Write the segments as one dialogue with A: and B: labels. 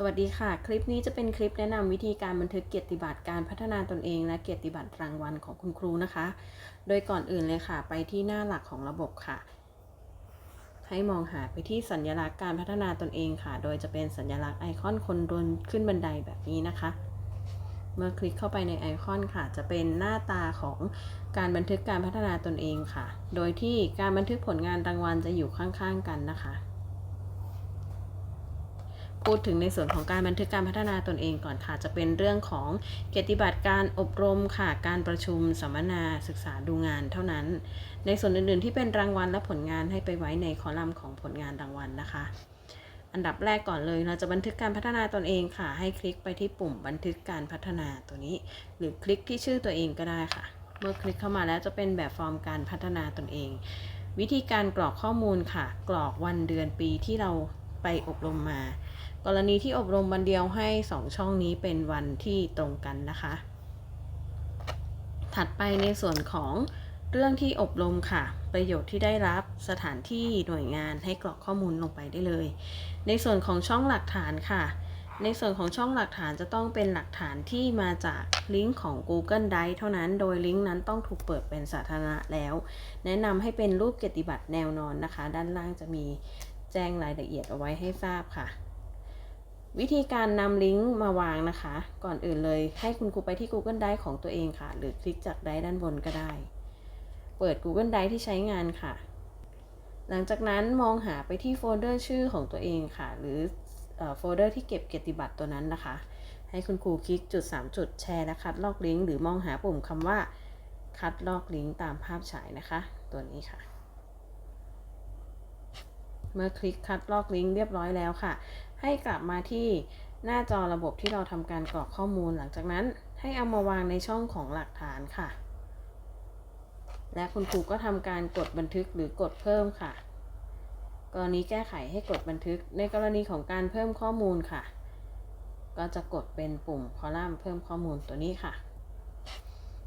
A: สวัสดีค่ะ คลิปนี้จะเป็นคลิปแนะนำวิธีการบันทึกเกียรติบัตรการพัฒนาตนเอง และเกียรติบัตรรางวัลของคุณครูนะคะ โดยก่อนอื่นเลยค่ะ ไปที่หน้าหลักของระบบค่ะ ให้มองหาไปที่สัญลักษณ์การพัฒนาตนเองค่ะ โดยจะเป็นสัญลักษณ์ไอคอนคนเดินขึ้นบันไดแบบนี้นะคะ เมื่อคลิกเข้าไปในไอคอนค่ะ จะเป็นหน้าตาของการบันทึกการพัฒนาตนเองค่ะ โดยที่การบันทึกผลงานรางวัลจะอยู่ข้างๆกันนะคะ พูดถึงในส่วนของการบันทึกการพัฒนาตนเองก่อนค่ะ จะเป็นเรื่องของเกียรติบัตรการอบรมค่ะ การประชุมสัมมนาศึกษาดูงานเท่านั้น ในส่วนอื่นๆ ที่เป็นรางวัลและผลงานให้ไปไว้ในคอลัมน์ของผลงานรางวัลนะคะ อันดับแรกก่อนเลยเราจะบันทึกการพัฒนาตนเองค่ะ ให้คลิกไปที่ปุ่มบันทึกการพัฒนาตัวนี้ หรือคลิกที่ชื่อตัวเองก็ได้ค่ะ เมื่อคลิกเข้ามาแล้วจะเป็นแบบฟอร์มการพัฒนาตนเอง วิธีการกรอกข้อมูลค่ะ กรอกวันเดือนปีที่เราไปอบรมมา กรณีที่อบรมวันเดียวให้ 2 ช่องนี้เป็นวันที่ตรงกันนะคะ ถัดไปในส่วนของเรื่องที่อบรมค่ะ ประโยชน์ที่ได้รับสถานที่หน่วยงานให้กรอกข้อมูลลงไปได้เลย ในส่วนของช่องหลักฐานค่ะ ในส่วนของช่องหลักฐานจะต้องเป็นหลักฐานที่มาจากลิงก์ของ Google Drive เท่านั้น โดยลิงก์นั้นต้องถูกเปิดเป็นสาธารณะแล้ว แนะนำให้เป็นรูปเกียรติบัตรแนวนอนนะคะ ด้านล่างจะมีแจ้งรายละเอียดเอาไว้ให้ทราบค่ะ วิธีการนำลิงก์มาวางนะคะ ก่อนอื่นเลยให้คุณครูไปที่ Google Drive ของตัวเองค่ะ หรือคลิกจากไดร์ด้านบนก็ได้ เปิด Google Drive ที่ใช้งานค่ะ หลังจากนั้นมองหาไปที่โฟลเดอร์ชื่อของตัวเองค่ะ หรือโฟลเดอร์ที่เก็บเกียรติบัตรตัวนั้นนะคะ ให้คุณครูคลิกจุด 3 จุดแชร์และคัดลอกลิงก์หรือมองหาปุ่มคำว่า คัดลอกลิงก์ตามภาพฉายนะคะ ตัวนี้ค่ะเมื่อคลิกคัดลอกลิงก์เรียบร้อยแล้วค่ะ ให้กลับมาที่หน้าจอระบบที่เราทำการกรอกข้อมูล หลังจากนั้นให้เอามาวางในช่องของหลักฐานค่ะ และคุณครูก็ทำการกดบันทึกหรือกดเพิ่มค่ะ กรณีแก้ไขให้กดบันทึก ในกรณีของการเพิ่มข้อมูลค่ะ ก็จะกดเป็นปุ่มคอลัมน์เพิ่มข้อมูลตัวนี้ค่ะ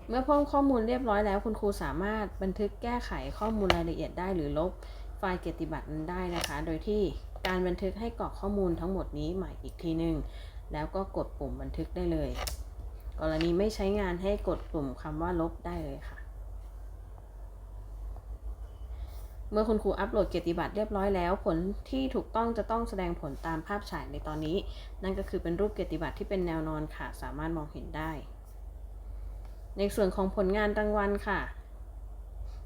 A: เมื่อเพิ่มข้อมูลเรียบร้อยแล้วคุณครูสามารถบันทึกแก้ไขข้อมูลรายละเอียดได้หรือลบไฟล์เกียรติบัตรนั้นได้นะคะ โดยที่ การบันทึกให้กรอกข้อมูลทั้งหมดนี้ใหม่อีกทีหนึ่งแล้วก็กดปุ่มบันทึกได้เลย กรณีไม่ใช้งานให้กดปุ่มคำว่าลบได้เลยค่ะ เมื่อคุณครูอัปโหลดเกียรติบัตรเรียบร้อยแล้ว ผลที่ถูกต้องจะต้องแสดงผลตามภาพฉายในตอนนี้ นั่นก็คือเป็นรูปเกียรติบัตรที่เป็นแนวนอนค่ะ สามารถมองเห็นได้ ในส่วนของผลงานรางวัลค่ะ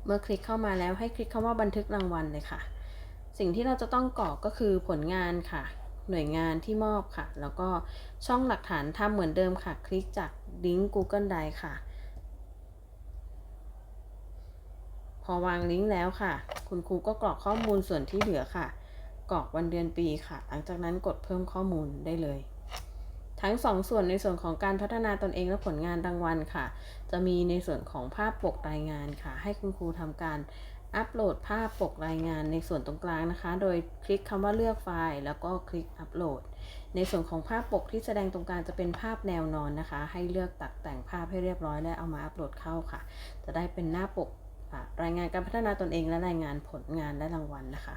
A: เมื่อคลิกเข้ามาแล้วให้คลิกคำว่าบันทึกรางวัลเลยค่ะ สิ่งที่เราจะต้องกรอกก็คือผลงานค่ะ หน่วยงานที่มอบค่ะ แล้วก็ช่องหลักฐานทำเหมือนเดิมค่ะ คลิกจากลิงก์ Google Drive ค่ะ พอวางลิงก์แล้วค่ะ คุณครูก็กรอกข้อมูลส่วนที่เหลือค่ะ กรอกวันเดือนปีค่ะ หลังจากนั้นกดเพิ่มข้อมูลได้เลยทั้งสองส่วนในส่วนของการพัฒนาตนเองและผลงานรางวัลค่ะ จะมีในส่วนของภาพปกรายงานค่ะ ให้คุณครูทำการ อัปโหลดภาพปกรายงานในส่วนตรงกลางนะคะ โดยคลิกคำว่าเลือกไฟล์ แล้วก็คลิกอัปโหลด ในส่วนของภาพปกที่แสดงตรงกลางจะเป็นภาพแนวนอนนะคะ ให้เลือกตัดแต่งภาพให้เรียบร้อยและเอามาอัปโหลดเข้าค่ะ จะได้เป็นหน้าปกรายงานการพัฒนาตนเองและรายงานผลงานและรางวัลนะคะ